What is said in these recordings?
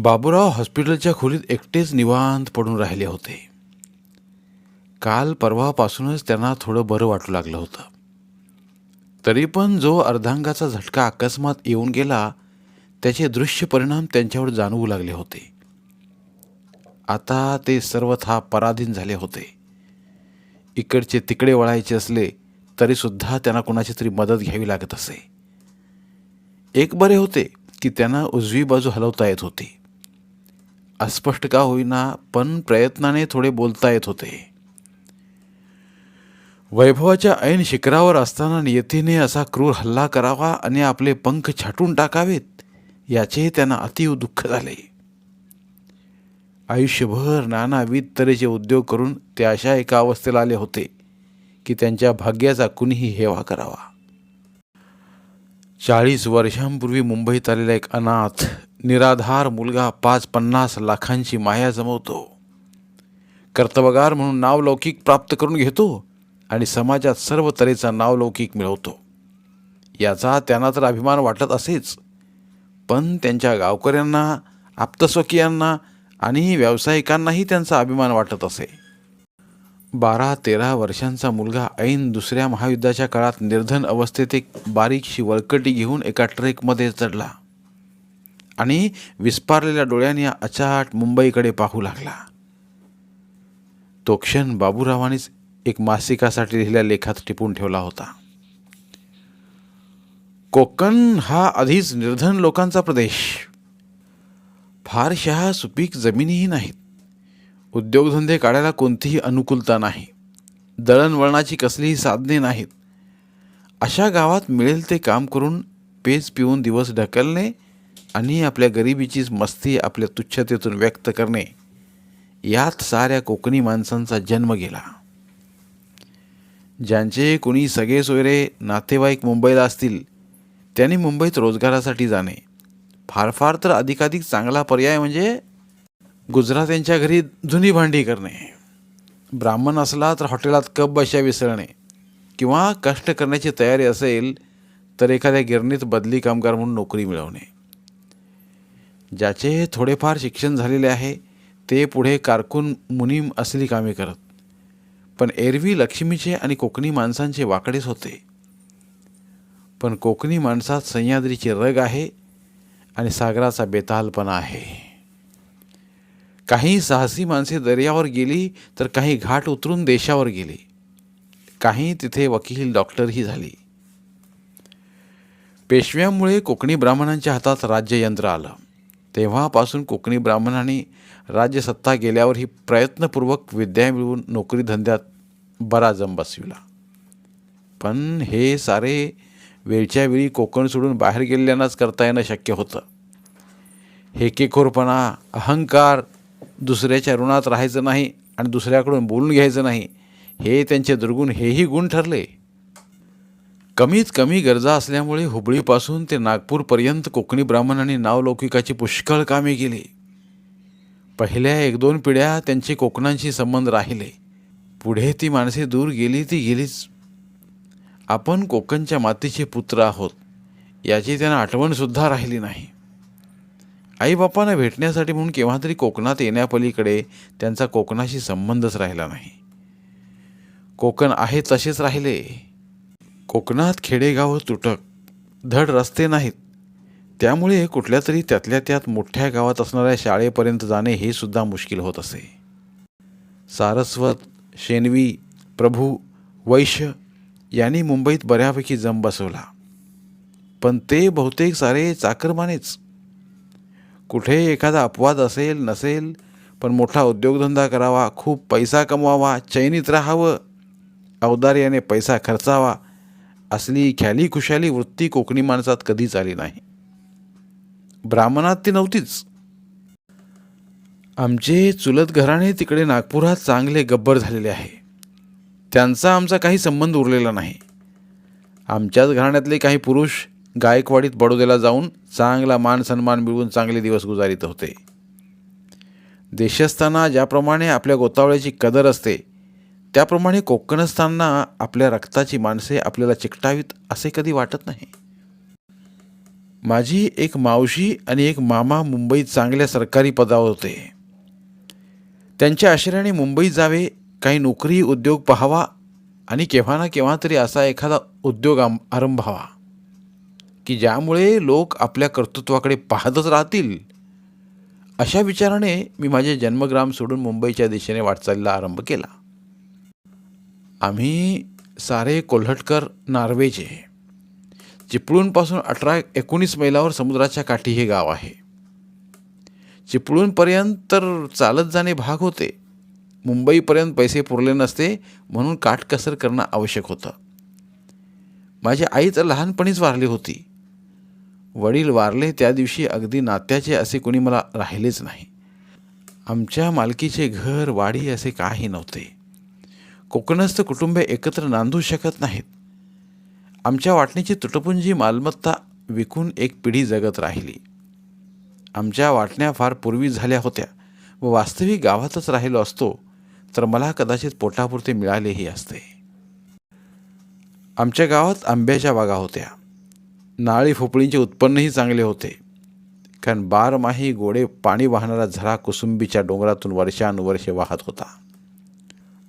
बाबूराव हॉस्पिटलच्या खोलीत एकटेच निवांत पडून राहिले होते. काल परवापासूनच त्यांना थोडं बरं वाटू लागलं होतं. तरी पण जो अर्धांगाचा झटका अकस्मात येऊन गेला त्याचे दृश्य परिणाम त्यांच्यावर जाणवू लागले होते. आता ते सर्वथा पराधीन झाले होते. इकडचे तिकडे वळायचे असले तरीसुद्धा त्यांना कोणाची तरी मदत घ्यावी लागत असे. एक बरे होते की त्यांना उजवी बाजू हलवता येत होती. अस्पष्ट का होईना पण प्रयत्नाने थोडे बोलता येत होते. वैभवाच्या ऐन शिखरावर असताना नियतीने असा क्रूर हल्ला करावा आणि आपले पंख छाटून टाकावेत याचे त्यांना अतीव दुःख झाले. आयुष्यभर नानाविध तऱ्हेचे उद्योग करून ते अशा एका अवस्थेला आले होते की त्यांच्या भाग्याचा कुणीही हेवा करावा. चाळीस वर्षांपूर्वी मुंबईत आलेला एक अनाथ निराधार मुलगा पाच पन्नास लाखांची माया जमवतो. कर्तबगार म्हणून नावलौकिक प्राप्त करून घेतो आणि समाजात सर्व तऱ्हेचा नावलौकिक मिळवतो. याचा त्यांना तर अभिमान वाटत असेच. पण त्यांच्या गावकऱ्यांना आप्तस्वकीयांना आणि व्यावसायिकांनाही त्यांचा अभिमान वाटत असे. बारा तेरा वर्षांचा मुलगा ऐन दुसऱ्या महायुद्धाच्या काळात निर्धन अवस्थेत एक बारीकशी वळकटी घेऊन एका ट्रेकमध्ये चढला. आणि विस्पारलेल्या डोळ्यांनी अचाट मुंबईकडे पाहू लागला. तो क्षण बाबूरावानेच एक मासिकासाठी लिहिलेल्या लेखात टिपून ठेवला होता. कोकण हा आधीच निर्धन लोकांचा प्रदेश. फारशा सुपीक जमिनीही नाहीत. उद्योगधंदे काढायला कोणतीही अनुकूलता नाही. दळणवळणाची कसलीही साधने नाहीत. अशा गावात मिळेल ते काम करून पेज पिऊन दिवस ढकलणे आणि आपल्या गरिबीचीच मस्ती आपल्या तुच्छतेतून व्यक्त करणे यात साऱ्या कोकणी माणसांचा जन्म गेला. ज्यांचे कुणी सगळे सोयरे नातेवाईक मुंबईला असतील त्यांनी मुंबईत रोजगारासाठी जाणे. फार फार तर अधिकाधिक चांगला पर्याय म्हणजे गुजरात्यांच्या घरी जुनी भांडी करणे. ब्राह्मण असला तर हॉटेलात कप बशा विसरणे किंवा कष्ट करण्याची तयारी असेल तर एखाद्या गिरणीत बदली कामगार म्हणून नोकरी मिळवणे. ज्याचे थोडेफार शिक्षण झालेले आहे ते पुढे कारकून मुनीम असली कामे करत. पण एरवी लक्ष्मीचे आणि कोकणी माणसांचे वाकडेच होते. पण कोकणी माणसात सह्याद्रीची रग आहे आणि सागराचा बेतालपणा आहे. काही साहसी माणसे दर्यावर गेली तर काही घाट उतरून देशावर गेली. काही तिथे वकील डॉक्टरही झाली. पेशव्यामुळे कोकणी ब्राह्मणांच्या हातात राज्ययंत्र आलं. तेव्हापासून कोकणी ब्राह्मणांनी राज्यसत्ता गेल्यावर ही प्रयत्नपूर्वक विद्या मिळवून नोकरी धंद्यात बरा जम बसविला. पण हे सारे वेळच्या वेळी कोकण सोडून बाहेर गेलेल्यांनाच करता येणं शक्य होतं. हेकेखोरपणा अहंकार दुसऱ्याच्या ऋणात राहायचं नाही आणि दुसऱ्याकडून बोलून घ्यायचं नाही हे त्यांचे दुर्गुण हेही गुण ठरले. कमीत कमी गरजा असल्यामुळे हुबळीपासून ते नागपूरपर्यंत कोकणी ब्राह्मणांनी नावलौकिकाची पुष्कळ कामे केली पहिल्या एक दोन पिढ्या त्यांचे कोकणांशी संबंध राहिले. पुढे ती माणसे दूर गेली ती गेलीच. आपण कोकणच्या मातीचे पुत्र आहोत. याची त्यांना आठवणसुद्धा राहिली नाही. आईबापांना भेटण्यासाठी म्हणून केव्हा तरी कोकणात येण्यापलीकडे त्यांचा कोकणाशी संबंधच राहिला नाही. कोकण आहे तसेच राहिले. कोकणात खेडेगाव तुटक धड रस्ते नाहीत. त्यामुळे कुठल्या तरी त्यातल्या त्यात मोठ्या गावात असणाऱ्या शाळेपर्यंत जाणे हे सुद्धा मुश्किल होत असे. सारस्वत शेनवी प्रभू वैश्य यांनी मुंबईत बऱ्यापैकी जम बसवला. पण ते बहुतेक सारे चाकरमानेच. कुठे एखादा अपवाद असेल नसेल पण मोठा उद्योगधंदा करावा खूप पैसा कमवावा चैनीत राहावं औदार्याने पैसा खर्चावा असली ख्याली खुशाली वृत्ती कोकणी माणसात कधीच आली नाही. ब्राह्मणात ती नव्हतीच. आमचे चुलत घराणे तिकडे नागपुरात चांगले गब्बर झालेले आहे. त्यांचा आमचा काही संबंध उरलेला नाही. आमच्याच घराण्यातले काही पुरुष गायकवाडीत बडोद्याला जाऊन चांगला मान सन्मान मिळवून चांगले दिवस गुजारित होते. देशस्थांना ज्याप्रमाणे आपल्या गोतावळ्याची कदर असते त्याप्रमाणे कोकणस्थांना आपल्या रक्ताची माणसे आपल्याला चिकटावीत असे कधी वाटत नाही. माझी एक मावशी आणि एक मामा मुंबईत चांगल्या सरकारी पदावर होते. त्यांच्या आश्रयाने मुंबईत जावे काही नोकरी उद्योग पाहावा आणि केव्हा ना केव्हा तरी असा एखादा उद्योग आम आरंभावा की ज्यामुळे लोक आपल्या कर्तृत्वाकडे पाहतच राहतील. अशा विचाराने मी माझे जन्मग्राम सोडून मुंबईच्या दिशेने वाटचालीला आरंभ केला. आम्ही सारे कोल्हटकर नार्वेचे चिपळूणपासून अठरा एकोणीस मैलावर समुद्राच्या काठी हे गाव आहे. चिपळूणपर्यंत तर चालत जाणे भाग होते. मुंबईपर्यंत पैसे पुरले नसते म्हणून काटकसर करणं आवश्यक होतं. माझी आई तर लहानपणीच वारली होती. वडील वारले त्या दिवशी अगदी नात्याचे असे कोणी मला राहिलेच नाही. आमच्या मालकीचे घर वाडी असे काही नव्हते. कोकणस्थ कुटुंबे एकत्र नांदू शकत नाहीत. आमच्या वाटणीची तुटपुंजी मालमत्ता विकून एक पिढी जगत राहिली. आमच्या वाटण्या फार पूर्वी झाल्या होत्या व वास्तविक गावातच राहिलो असतो तर मला कदाचित पोटापुरते मिळालेही असते. आमच्या गावात आंब्याच्या बागा होत्या. नाळी भोपळींचे उत्पन्नही चांगले होते. कारण बारमाही गोडे पाणी वाहणारा झरा कुसुंबीच्या डोंगरातून वर्षानुवर्षे वाहत होता.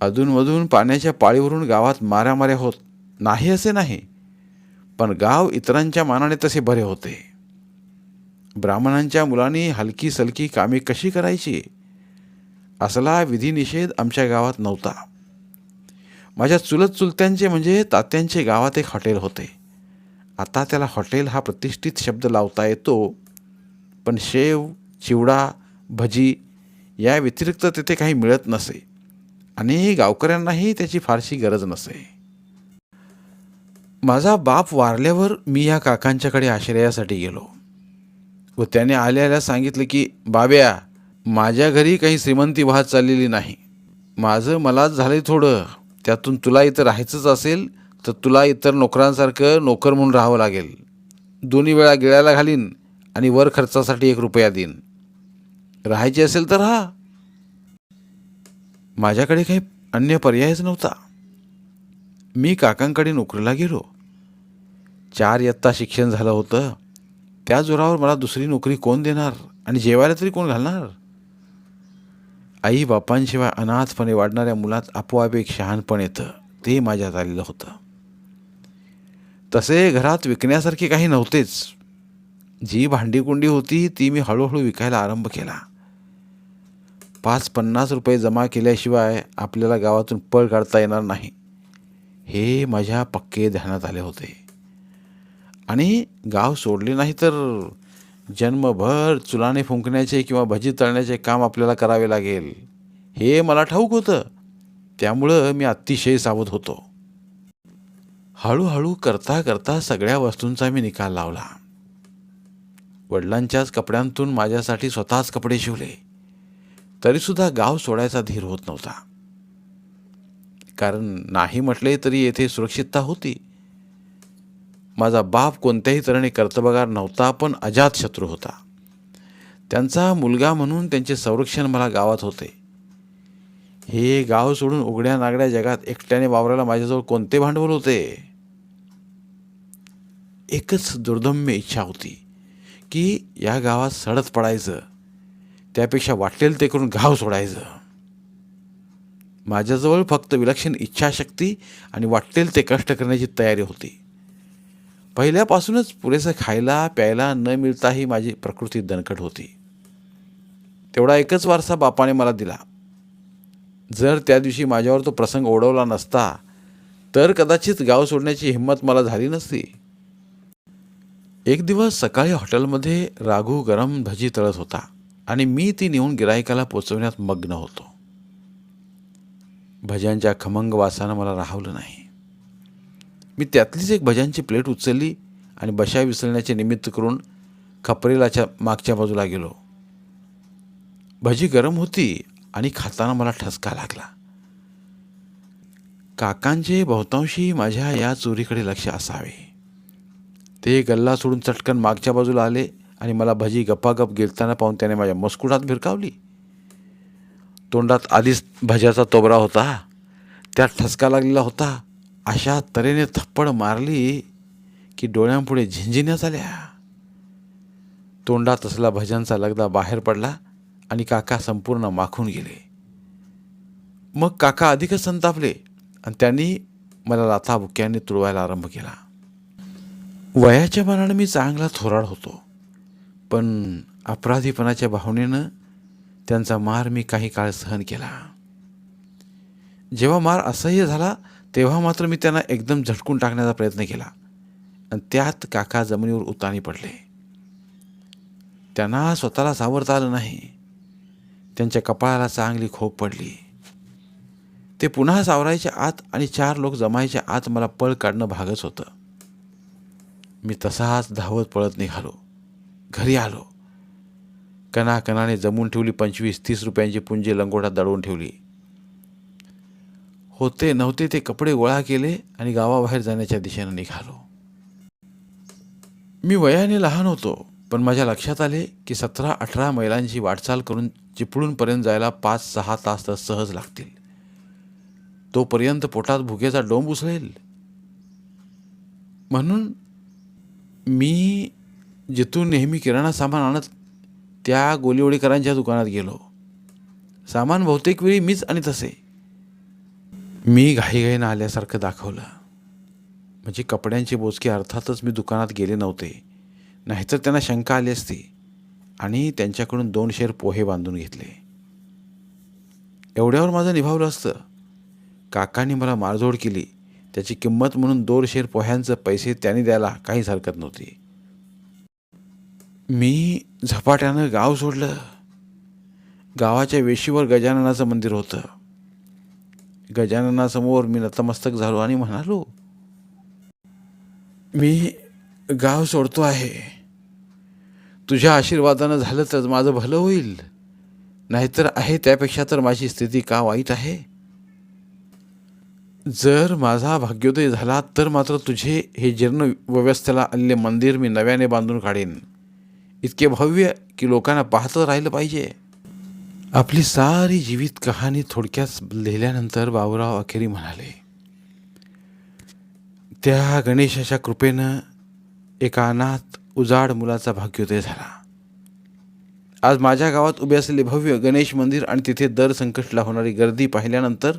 अधूनमधून पाण्याच्या पाळीवरून गावात माऱ्यामाऱ्या होत नाही असे नाही पण गाव इतरांच्या मानाने तसे बरे होते. ब्राह्मणांच्या मुलांनी हलकी सलकी कामे कशी करायची? असला विधिनिषेध आमच्या गावात नव्हता. माझ्या चुलत चुलत्यांचे म्हणजे तात्यांचे गावात एक हॉटेल होते. आता त्याला हॉटेल हा प्रतिष्ठित शब्द लावता येतो पण शेव चिवडा भजी या व्यतिरिक्त तेथे काही मिळत नसे. आणि गावकऱ्यांनाही त्याची फारशी गरज नसे. माझा बाप वारल्यावर मी या काकांच्याकडे आश्रयासाठी गेलो व त्याने आल्याला सांगितलं की बाब्या माझ्या घरी काही श्रीमंती वाहत चाललेली नाही. माझं मलाच झालंय थोडं. त्यातून तुला इथं राहायचंच असेल तर तुला इतर नोकरांसारखं नोकर म्हणून राहावं लागेल. दोन्ही वेळा गिळायला घालीन आणि वर खर्चासाठी एक रुपया देईन. राहायची असेल तर राहा. माझ्याकडे काही अन्य पर्यायच नव्हता. मी काकांकडे नोकरीला गेलो. चार इयत्ता शिक्षण झालं होतं. त्या जोरावर मला दुसरी नोकरी कोण देणार आणि जेवायला तरी कोण घालणार? आई बापांशिवाय अनाथपणे वाढणाऱ्या मुलात आपोआप एक शहाणपण येतं ते माझ्यात आलेलं होतं. तसे घरात विकण्यासारखे काही नव्हतेच. जी भांडीकुंडी होती ती मी हळूहळू विकायला आरंभ केला. पाच पन्नास रुपये जमा केल्याशिवाय आपल्याला गावातून पळ काढता येणार नाही. हे माझ्या पक्के ध्यानात आले होते. आणि गाव सोडले नाही तर जन्मभर चुलाने फुंकण्याचे किंवा भजी तळण्याचे काम आपल्याला करावे लागेल. हे मला ठाऊक होतं. त्यामुळं मी अतिशय सावध होतो. हळूहळू करता करता सगळ्या वस्तूंचा मी निकाल लावला. वडिलांच्याच कपड्यांतून माझ्यासाठी स्वतःच कपडे शिवले. तरीसुद्धा गाव सोडायचा धीर होत नव्हता. कारण नाही म्हटले तरी येथे सुरक्षितता होती. माझा बाप कोणत्याही तऱ्हेने कर्तबगार नव्हता पण अजात शत्रू होता. त्यांचा मुलगा म्हणून त्यांचे संरक्षण मला गावात होते. हे गाव सोडून उघड्या नागड्या जगात एकट्याने वावरायला माझ्याजवळ कोणते भांडवल होते? एकच दुर्दम्य इच्छा होती की या गावात सडत पडायचं. त्यापेक्षा वाटेल ते करून गाव सोडायचं. माझ्याजवळ फक्त विलक्षण इच्छाशक्ती आणि वाटेल ते कष्ट करण्याची तयारी होती. पहिल्यापासूनच पुरेसं खायला प्यायला न मिळताही माझी प्रकृती दणकट होती. तेवढा एकच वारसा बापाने मला दिला. जर त्या दिवशी माझ्यावर तो प्रसंग ओढवला नसता तर कदाचित गाव सोडण्याची हिंमत मला झाली नसती. एक दिवस सकाळी हॉटेलमध्ये राघू गरम भजी तळत होता. आणि मी ती नेऊन गिरायकाला पोचवण्यात मग्न होतो. भज्यांच्या खमंग वासानं मला राहवलं नाही. मी त्यातलीच एक भज्यांची प्लेट उचलली आणि बशा विसरण्याचे निमित्त करून खपरेलाच्या मागच्या बाजूला गेलो. भजी गरम होती आणि खाताना मला ठसका लागला. काकांचे बहुतांशी माझ्या या चोरीकडे लक्ष असावे. ते गल्ला सोडून चटकन मागच्या बाजूला आले आणि मला भजी गप्पागप गिरताना पाहून त्याने माझ्या मस्कुडात भिरकावली. तोंडात आधीच भज्याचा तोबरा होता. त्यात ठसका लागलेला होता. अशा तऱ्हेने थप्पड मारली की डोळ्यांपुढे झिंझिन्या झाल्या. तोंडात असला भज्यांचा लगदा बाहेर पडला आणि काका संपूर्ण माखून गेले. मग काका अधिकच संतापले आणि त्यांनी मला लाथाबुक्याने तुळवायला आरंभ केला. वयाच्या मनानं मी चांगला थोराड होतो. पण अपराधीपणाच्या भावनेनं त्यांचा मार मी काही काळ सहन केला. जेव्हा मार असह्य झाला तेव्हा मात्र मी त्यांना एकदम झटकून टाकण्याचा प्रयत्न केला. आणि त्यात काका जमिनीवर उतानी पडले. त्यांना स्वतःला सावरता आलं नाही. त्यांच्या कपाळाला चांगली खोप पडली. ते पुन्हा सावरायच्या आत आणि चार लोक जमायच्या आत मला पळ काढणं भागच होतं. मी तसाच धावत पळत निघालो. घरी आलो. कणाकणाने जमून ठेवली पंचवीस तीस रुपयांची पुंजे लंगोटात दडवून ठेवली. होते नव्हते ते कपडे गोळा केले आणि गावाबाहेर जाण्याच्या दिशेनं निघालो. मी वयाने लहान होतो पण माझ्या लक्षात आले की सतरा अठरा मैलांची वाटचाल करून चिपळूणपर्यंत जायला पाच सहा तास तर सहज लागतील. तोपर्यंत पोटात भुकेचा डोंब उसळेल. म्हणून मी जिथून नेहमी किराणा सामान आणत त्या गोलीवडीकरांच्या दुकानात गेलो. सामान बहुतेक वेळी मीच आणि तसे. मी घाईघाईनं आल्यासारखं दाखवलं. म्हणजे कपड्यांचे बोचके अर्थातच मी दुकानात गेले नव्हते. नाहीतर त्यांना शंका आली असती. आणि त्यांच्याकडून दोन शेर पोहे बांधून घेतले. एवढ्यावर माझं निभावलं असतं. काकांनी मला मारझोड केली. त्याची किंमत म्हणून दोन शेर पोह्यांचं पैसे त्यांनी द्यायला काहीच हरकत नव्हती. मी झपाट्यानं गाव सोडलं. गावाच्या वेशीवर गजाननाचं मंदिर होतं. गजाननासमोर मी नतमस्तक झालो आणि म्हणालो मी गाव सोडतो आहे. तुझ्या आशीर्वादानं झालं तर माझं भलं होईल. नाहीतर आहे त्यापेक्षा तर माझी स्थिती का वाईट आहे? जर माझा भाग्योदय झाला तर मात्र तुझे हे जीर्ण व्यवस्थेला आलेले मंदिर मी नव्याने बांधून काढेन. इतके भव्य की लोकांना पाहतं राहिलं पाहिजे. आपली सारी जीवित कहाणी थोडक्यात लिहिल्यानंतर बाबूराव अखेरी म्हणाले त्या गणेशाच्या कृपेनं एका अनाथ उजाड मुलाचा भाग्योदय झाला. आज माझ्या गावात उभे असलेले भव्य गणेश मंदिर आणि तिथे दर संकटला होणारी गर्दी पाहिल्यानंतर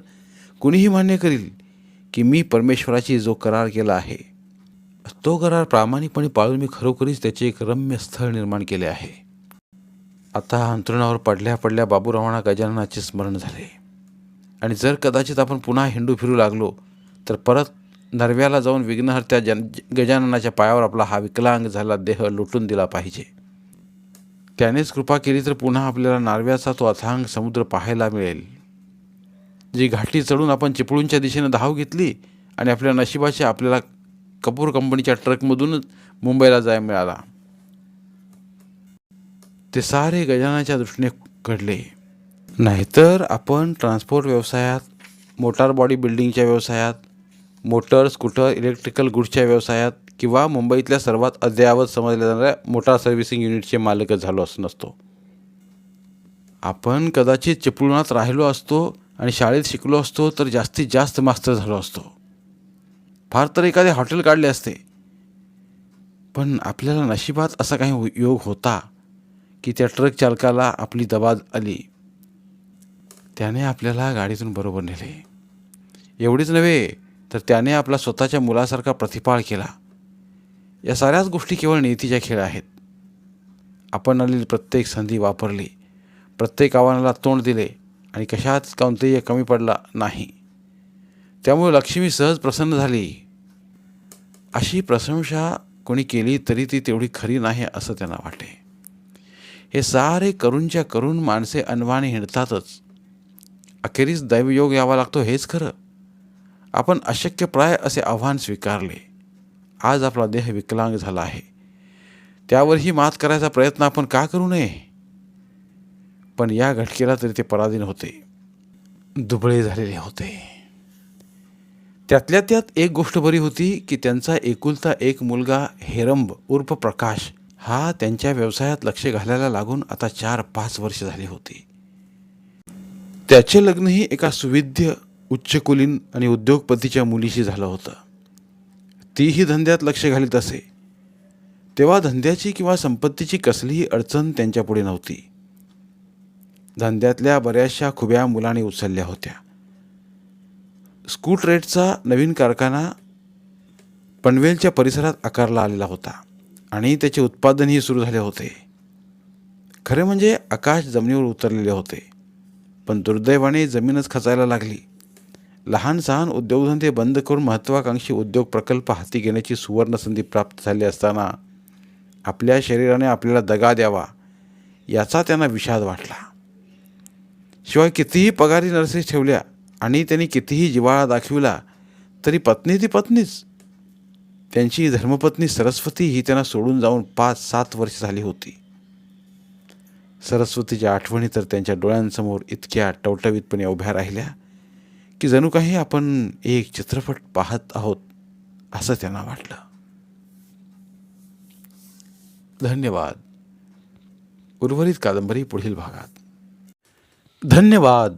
कुणीही मान्य करील की मी परमेश्वराची जो करार केला आहे तो करार प्रामाणिकपणे पाळून मी खरोखरीच त्याचे एक रम्य स्थळ निर्माण केले आहे. आता अंतरुणावर पडल्या पडल्या बाबूरावांना गजाननाचे स्मरण झाले. आणि जर कदाचित आपण पुन्हा हिंडू फिरू लागलो तर परत नरव्याला जाऊन विघ्नहर्त्या जन गजाननाच्या पायावर आपला हा विकलांग झाला देह लुटून दिला पाहिजे. त्यानेच कृपा केली तर पुन्हा आपल्याला नारव्याचा तो अथांग समुद्र पाहायला मिळेल. जी घाटी चढून आपण चिपळूणच्या दिशेनं धाव घेतली आणि आपल्या नशिबाच्या आपल्याला कपूर कंपनीच्या ट्रकमधूनच मुंबईला जाय मिळाला. ते सारे गजानाच्या दृष्टीने घडले. नाहीतर आपण ट्रान्सपोर्ट व्यवसायात मोटार बॉडी बिल्डिंगच्या व्यवसायात मोटर स्कूटर इलेक्ट्रिकल गुड्सच्या व्यवसायात किंवा मुंबईतल्या सर्वात अद्ययावत समजल्या जाणाऱ्या मोटार सर्व्हिसिंग युनिटचे मालकच झालो असं नसतो. आपण कदाचित चिपळुणात राहिलो असतो आणि शाळेत शिकलो असतो तर जास्तीत जास्त मास्तर झालो असतो. फार तर एखादे हॉटेल काढले असते. पण आपल्याला नशिबात असा काही योग होता की त्या ट्रक चालकाला आपली दबाद आली. त्याने आपल्याला गाडीतून बरोबर नेले. एवढीच नव्हे तर त्याने आपला स्वतःच्या मुलासारखा प्रतिपाळ केला. या साऱ्याच गोष्टी केवळ नियतीच्या खेळ आहेत. आपण आलेली प्रत्येक संधी वापरली प्रत्येक आव्हानाला तोंड दिले आणि कशाच कोणतेही कमी पडला नाही. त्यामुळे लक्ष्मी सहज प्रसन्न झाली. अशी प्रशंसा कोणी केली तरी ती तेवढी खरी नाही असं त्यांना वाटे. हे सारे करूनच्या करून माणसे अनवाणी हिंडतातच. अखेरीस दैवयोग यावा लागतो हेच खरं. आपण अशक्यप्राय असे आव्हान स्वीकारले. आज आपला देह विकलांग झाला आहे. त्यावरही मात करायचा प्रयत्न आपण का करू नये? पण या घटकेला तरी ते पराधीन होते. दुबळे झालेले होते. त्यातल्या त्यात एक गोष्ट बरी होती की त्यांचा एकुलता एक मुलगा हेरंब उर्फ प्रकाश हा त्यांच्या व्यवसायात लक्ष घालायला लागून आता चार पाच वर्ष झाली होती. त्याचे लग्नही एका सुविध्य उच्चकुलीन आणि उद्योगपतीच्या मुलीशी झालं होतं. तीही धंद्यात लक्ष घालीत असे. तेव्हा धंद्याची किंवा संपत्तीची कसलीही अडचण त्यांच्यापुढे नव्हती. धंद्यातल्या बऱ्याचशा खुब्या मुलाने उचलल्या होत्या. स्कूट रेटचा नवीन कारखाना पनवेलच्या परिसरात आकारला आलेला होता आणि त्याचे उत्पादनही सुरू झाले होते. खरे म्हणजे आकाश जमिनीवर उतरलेले होते पण दुर्दैवाने जमीनच खचायला लागली. लहान सहान उद्योगधंदे बंद करून महत्त्वाकांक्षी उद्योग प्रकल्प हाती घेण्याची सुवर्णसंधी प्राप्त झाली असताना आपल्या शरीराने आपल्याला दगा द्यावा याचा त्यांना विषाद वाटला. शिवाय कितीही पगारी नर्सेस ठेवल्या आणि त्यांनी कितीही जिव्हाळा दाखविला तरी पत्नी ती पत्नीच. त्यांची धर्मपत्नी सरस्वती ही त्यांना सोडून जाऊन पाच सात वर्ष झाली होती. सरस्वतीच्या आठवणी तर त्यांच्या डोळ्यांसमोर इतक्या टवटवीतपणे उभ्या राहिल्या की जणू काही आपण एक चित्रपट पाहत आहोत असं त्यांना वाटलं. धन्यवाद. उर्वरित कादंबरी पुढील भागात. धन्यवाद.